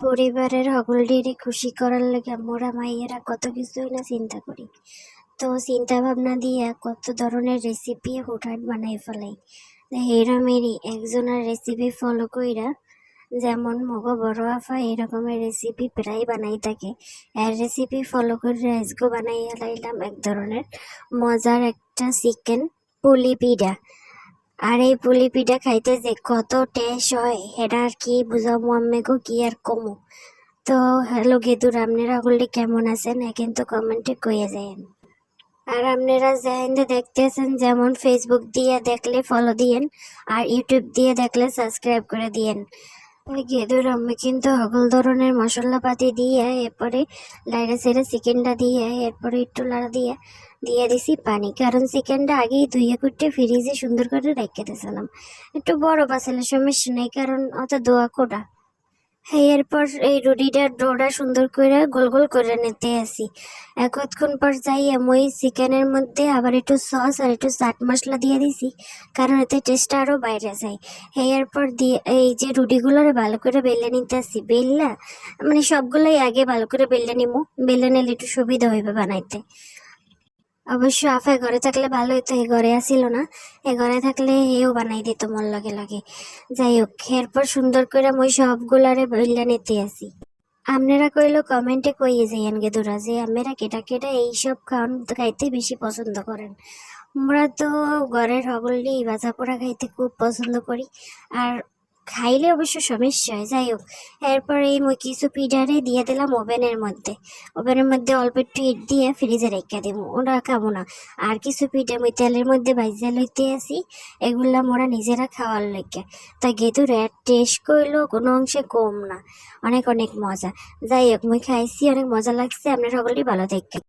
পরিবারের সকলটিরই খুশি করার লেগে। মোরা মাইয়েরা কত কিছুই না চিন্তা করি। তো চিন্তা ভাবনা দিয়ে কত ধরনের রেসিপি হুটহাট বানাই ফেলাই। এরমেরই একজনের রেসিপি ফলো কইরা যেমন মগো বড় আফা এরকমের রেসিপি প্রায় বানাই থাকে। এর রেসিপি ফলো করে আজকে বানাই লাইলাম এক ধরনের মজার একটা চিকেন পুলি পিঠা। আর, এই পুলি পিঠা খাইতে যে কত টেস্ট হয় এটা আর কি বুঝাবো আম্মেগো কি আর কমু? তো হ্যালো গেদুর, আপনারা বললে কেমন আছেন? কিন্তু কমেন্টে কইয়ে যায়েন আর আপনারা জাহেন্দে দেখতেছেন, যেমন ফেসবুক দিয়ে দেখলে ফলো দিয়েন, আর ইউটিউব দিয়ে দেখলে সাবস্ক্রাইব করে দিয়েন। গেদুর আমি কিন্তু সকল ধরনের মশলাপাতি দিয়ে এরপরে লাইরা সেরে চিকেনটা দিয়ে এরপরে একটু লাড়া দিয়ে দিয়ে দিছি পানি। কারণ চিকেনটা আগেই ধুয়ে কুটে ফ্রিজে সুন্দর করে রেখে দিয়েছিলাম। একটু বড় বাসলে সমস্যা নেই, কারণ অত দোয়া কোটা হ্যাঁ এরপর এই রুটিটার ডোটা সুন্দর করে গোল গোল করে নিতে আসি। একক্ষণ পর যাই মই চিকেনের মধ্যে আবার একটু সস আর একটু চাট মশলা দিয়ে দিছি, কারণ এতে টেস্টটা আরও বাইরে যায়। হ্যাঁ এরপর দিয়ে এই যে রুটিগুলোরে ভালো করে বেলে নিতে আসি। বেললা? মানে সবগুলোই আগে ভালো করে বেলে নিবো বেলে নিলে একটু সুবিধা হইবে বানাইতে। অবশ্য আফায় ঘরে থাকলে ভালো হইতো এ ঘরে আসিল না। এ ঘরে থাকলে এও বানাই দিত মন লাগে লাগে। যাই হোক, এরপর সুন্দর করে মই সবগুলারে বইলা নিতে আসি। আপনারা কইলো, কমেন্টে কইয়ে যাইয়েন গে দুরা, যে আপনারা কেটা কেটা এইসব খাওয়ান খাইতে বেশি পছন্দ করেন। আমরা তো ঘরের সকলই ভাজা পোড়া খাইতে খুব পছন্দ করি। আর খাইলে অবশ্য সমস্যা হয়। যাই হোক, এরপরে মই কিছু পিডারে দিয়ে দিলাম ওভেনের মধ্যে। ওভেনের মধ্যে অল্প একটু ইট দিয়ে ফ্রিজে রেখে দেবো। ওরা খাব না। আর কিছু পিঠা মই তেলের মধ্যে ভাইজা লইতে আসি। এগুলা মোরা নিজেরা খাওয়ার লেগে। তাই গেতুর টেস্ট করলেও কোনো অংশে কম না। অনেক অনেক মজা। যাই হোক, মই খাইছি, অনেক মজা লাগছে। আপনার সকলেই ভালো থাকবেন।